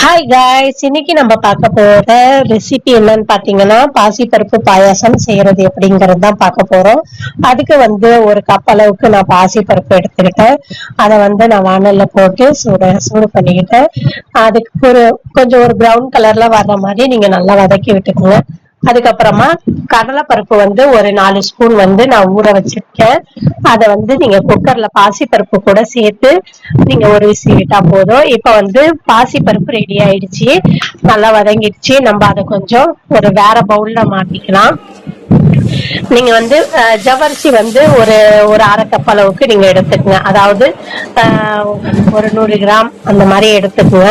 Hi guys இன்னைக்கு நம்ம பார்க்க போற ரெசிபி என்னன்னு பாத்தீங்கன்னா பாசிப்பருப்பு பாயாசம் செய்யறது எப்படிங்கறது தான் பார்க்க போறோம். அதுக்கு வந்து ஒரு கப் அளவுக்கு நான் பாசிப்பருப்பு எடுத்துக்கிட்டேன். அதை வந்து நான் வானல்ல போட்டு சூட சூடு பண்ணிக்கிட்டேன். அதுக்கு ஒரு கொஞ்சம் ஒரு ப்ரௌன் கலர்ல வர்ற மாதிரி நீங்க நல்லா வதக்கி விட்டுக்கோங்க. அதுக்கப்புறமா கடலைப்பருப்பு வந்து ஒரு நாலு ஸ்பூன் வந்து நான் ஊற வச்சிருக்கேன். அதை வந்து நீங்க குக்கர்ல பாசி பருப்பு கூட சேர்த்து நீங்க ஒரு விசில் விட்டா போதும். இப்ப வந்து பாசி பருப்பு ரெடி ஆயிடுச்சு. நல்லா வதங்கிடுச்சு. நம்ம அதை கொஞ்சம் ஒரு வேற பவுல்ல மாட்டிக்கலாம் நீங்க வந்து ஜவரிசி வந்து ஒரு ஒரு அரை கப் அளவுக்கு நீங்க எடுத்துக்கங்க. அதாவது ஒரு நூறு கிராம் அந்த மாதிரி எடுத்துக்கங்க.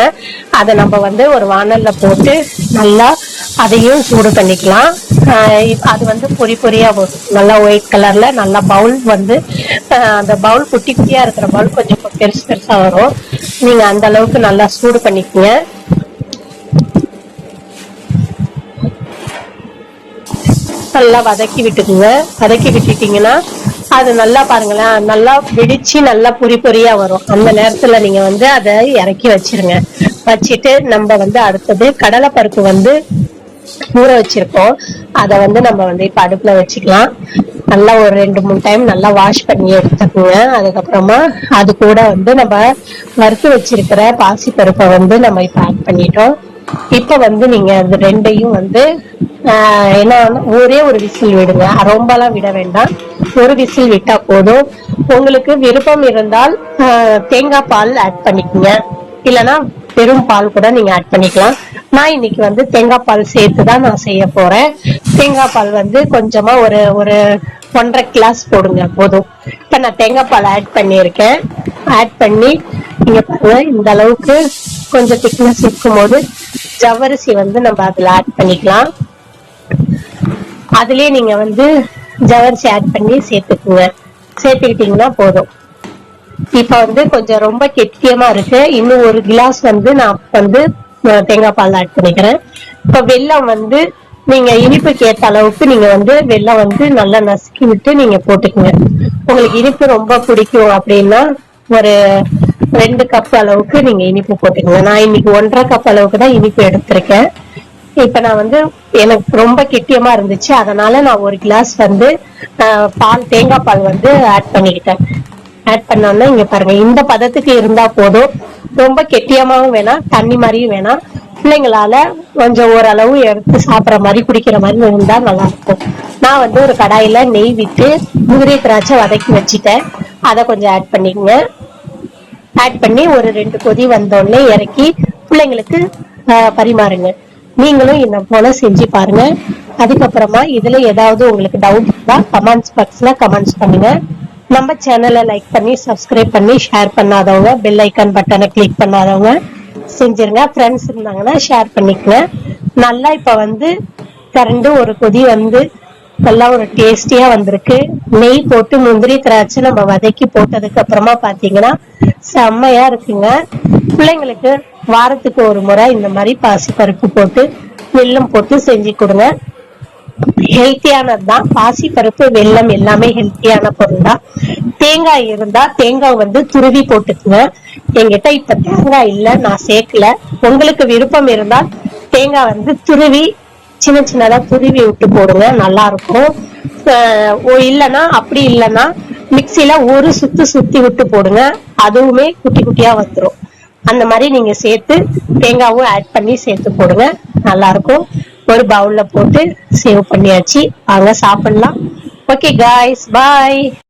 அதை நம்ம வந்து ஒரு வானல்ல போட்டு நல்லா அதையும் சூடு பண்ணிக்கலாம். அஹ், அது வந்து பொரி பொரியா வரும் நல்லா ஒயிட் கலர்ல நல்லா பவுல் வந்து அந்த பவுல் குட்டி குட்டியா இருக்கிற பவுல் கொஞ்சம் பெருசு பெருசா வரும். நீங்க அந்த அளவுக்கு நல்லா சூடு பண்ணிக்கங்க. நல்லா வதக்கி விட்டுக்குங்க. வதக்கி விட்டுட்டீங்கன்னா அது நல்லா பாருங்களேன் நல்லா வெடிச்சு நல்லா பொரி பொரியா வரும். அந்த நேரத்துல நீங்க வந்து அதை இறக்கி வச்சிருங்க. வச்சுட்டு நம்ம வந்து அடுத்தது கடலைப்பருப்பு வந்து ஊற வச்சிருக்கோம். அதை வந்து நம்ம வந்து இப்ப அடுப்புல வச்சுக்கலாம். நல்லா ஒரு ரெண்டு மூணு டைம் நல்லா வாஷ் பண்ணி எடுத்துக்கோங்க. அதுக்கப்புறமா அது கூட வந்து நம்ம வறுத்து வச்சிருக்கிற பாசி பருப்பை வந்து நம்ம இப்ப ஆட் பண்ணிட்டோம். இப்ப வந்து நீங்க அது ரெண்டையும் வந்து ஆஹ், என்ன ஒரே ஒரு விசில் விடுங்க. ரொம்பலாம் விட வேண்டாம். ஒரு விசில் விட்டா போதும். உங்களுக்கு விருப்பம் இருந்தால் ஆஹ், தேங்காய் பால் ஆட் பண்ணிக்கோங்க. இல்லைன்னா வெறும் பால் கூட நீங்க ஆட் பண்ணிக்கலாம். நான் இன்னைக்கு வந்து தேங்காய் பால் சேர்த்து தான் நான் செய்ய போறேன். தேங்காய் பால் வந்து கொஞ்சமா ஒரு ஒரு ஒன்றரை கிளாஸ் போடுங்க போதும். இப்ப நான் தேங்காய் பால் ஆட் பண்ணியிருக்கேன். ஆட் பண்ணி நீங்க பாருங்க இந்த அளவுக்கு கொஞ்சம் திக்னஸ் இருக்கும்போது ஜவ்வரிசி வந்து நம்ம அதுல ஆட் பண்ணிக்கலாம். அதுலயே நீங்க வந்து ஜவரிசி ஆட் பண்ணி சேர்த்துக்குங்க. சேர்த்துக்கிட்டீங்கன்னா போதும். இப்ப வந்து கொஞ்சம் ரொம்ப கெட்டியமா இருக்கு. இன்னும் ஒரு கிளாஸ் வந்து நான் வந்து தேங்காய் பால் ஆட் பண்ணிக்கிறேன். இப்ப வெள்ளம் வந்து நீங்க இனிப்புக்கு ஏத்த அளவுக்கு நீங்க வந்து வெள்ளம் வந்து நல்லா நசுக்கி விட்டு நீங்க போட்டுக்குங்க. உங்களுக்கு இனிப்பு ரொம்ப பிடிக்கும் அப்படின்னா ஒரு ரெண்டு கப் அளவுக்கு நீங்க இனிப்பு போட்டுக்கங்க. நான் இன்னைக்கு ஒன்றரை கப் அளவுக்கு தான் இனிப்பு எடுத்திருக்கேன். இப்ப நான் வந்து எனக்கு ரொம்ப கெட்டியமா இருந்துச்சு. அதனால நான் ஒரு கிளாஸ் வந்து பால் தேங்காய் பால் வந்து ஆட் பண்ணிக்கிட்டேன். ஆட் பண்ணோம்னா இங்க பாருங்க இந்த பதத்துக்கு இருந்தா போதும். ரொம்ப கெட்டியமாவும் வேணாம் தண்ணி மாதிரியும் வேணாம். பிள்ளைங்களால கொஞ்சம் ஓரளவு எடுத்து சாப்பிடுற மாதிரி குடிக்கிற மாதிரி இருந்தா நல்லா இருக்கும். நான் வந்து ஒரு கடாயில நெய் விட்டு முதிரை திராட்சை வதக்கி வச்சுட்டேன். அதை கொஞ்சம் ஆட் பண்ணிக்கங்க. ஆட் பண்ணி ஒரு ரெண்டு கொதி வந்தோடனே இறக்கி பிள்ளைங்களுக்கு ஆஹ், பரிமாறுங்க. நீங்களும் என்ன போல செஞ்சு பாருங்க. அதுக்கப்புறமா இதுல ஏதாவது உங்களுக்கு டவுட் இருந்தா கமெண்ட்ஸ் பாக்ஸ்ல கமெண்ட்ஸ் பண்ணுங்க. நம்ம சேனலை லைக் பண்ணி சப்ஸ்கிரைப் பண்ணி ஷேர் பண்ணாதவங்க பெல் ஐக்கான் பட்டனை கிளிக் பண்ணாதவங்க செஞ்சிருங்க. ஃப்ரெண்ட்ஸ் இருந்தாங்கன்னா ஷேர் பண்ணிக்கங்க. நல்லா இப்ப வந்து கரண்டு ஒரு கொதி வந்து நல்லா ஒரு டேஸ்டியா வந்திருக்கு. நெய் போட்டு முந்திரி திராட்சை நம்ம வதக்கி போட்டதுக்கு அப்புறமா பாத்தீங்கன்னா செம்மையா இருக்குங்க. பிள்ளைங்களுக்கு வாரத்துக்கு ஒரு முறை இந்த மாதிரி பாசு பருப்பு போட்டு வெல்லம் போட்டு செஞ்சு கொடுங்க. ஹெல்த்தியானது தான் பாசி பருப்பு வெல்லம் எல்லாமே ஹெல்த்தியான பொருள் தான் தேங்காய் இருந்தா தேங்காய் வந்து துருவி போட்டுக்குங்க. என்கிட்ட இப்ப தேங்காய் இல்ல நான் சேர்க்கல. உங்களுக்கு விருப்பம் இருந்தால் தேங்காய் வந்து துருவி சின்ன சின்னதா துருவி விட்டு போடுங்க. நல்லா இருக்கும் ஓ இல்லைன்னா அப்படி இல்லைன்னா மிக்சியில ஒரு சுத்து சுத்தி விட்டு போடுங்க. அதுவுமே குட்டி குட்டியா வந்துரும். அந்த மாதிரி நீங்க சேர்த்து தேங்காவும் ஆட் பண்ணி சேர்த்து போடுங்க. நல்லா இருக்கும் ஒரு பவுல்ல போட்டு சேவ் பண்ணியாச்சு. வாங்க சாப்பிடலாம். Okay guys bye